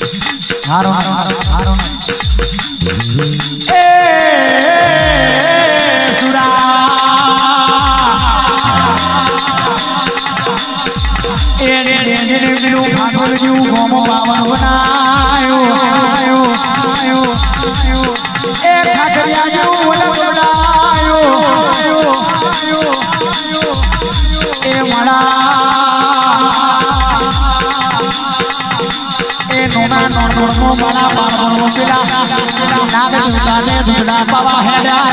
હારો હારો હારો એ સુરા એ મારા બાળકો પેલા નાગ દુલાને દુલા બાબા હેડા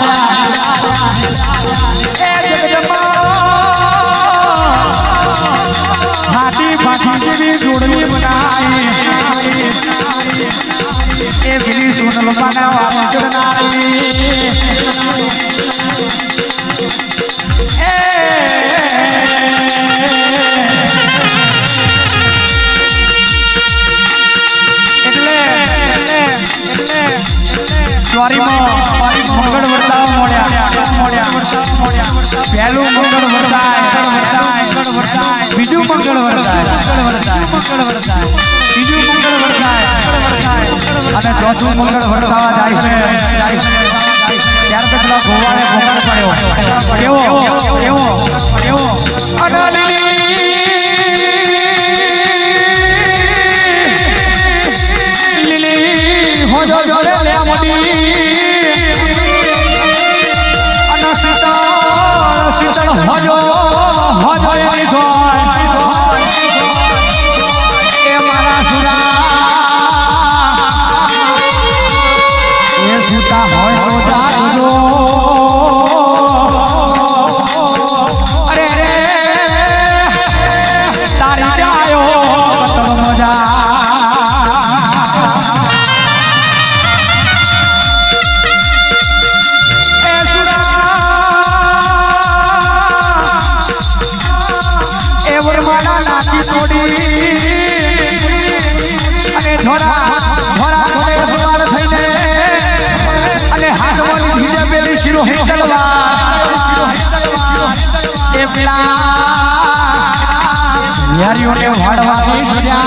વર્તાય અને ચોથું મંગળ વર્તાવા જાય છે. ત્યાર પછી ગોવાને ગોવાળે પડ્યો. કેવો? કેવો? હોય ધોરા ધોરા ધોરે સવાર થઈને અને હાથમાં લીધી પેલી શિરો તલવાર એ પેલા યારીઓને વાળવાની સજા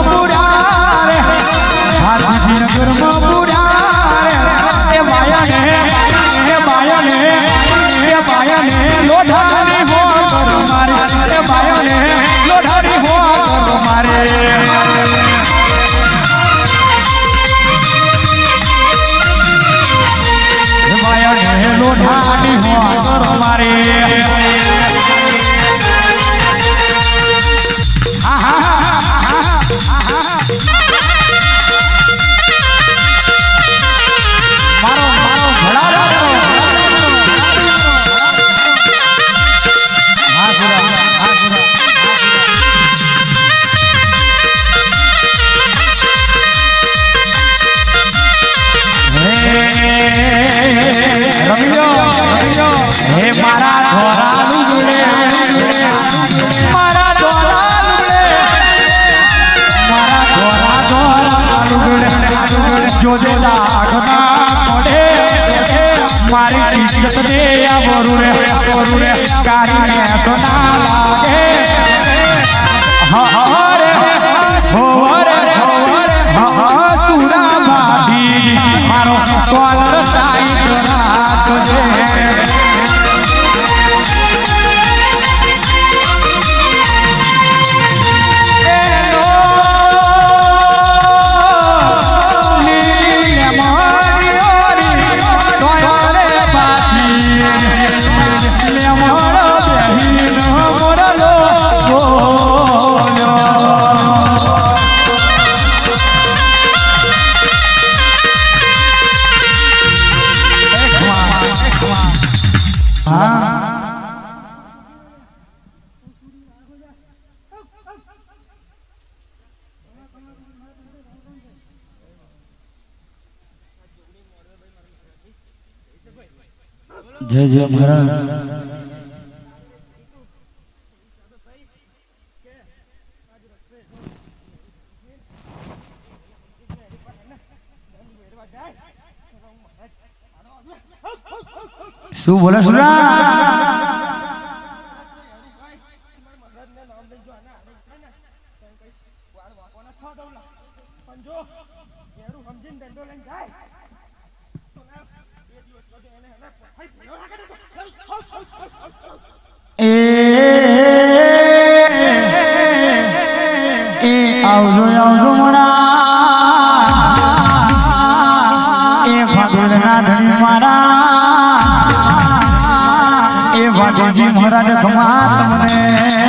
મારા ધોરા લુગડે મારા મારો કોલર સાઈ રાખજે જય જય મહારાજ. શું બોલે સુરા આવજો આવજો મારા એ ફાગુલના ધણી મારા એ ભાટીજી મહારાજ ખમા તમને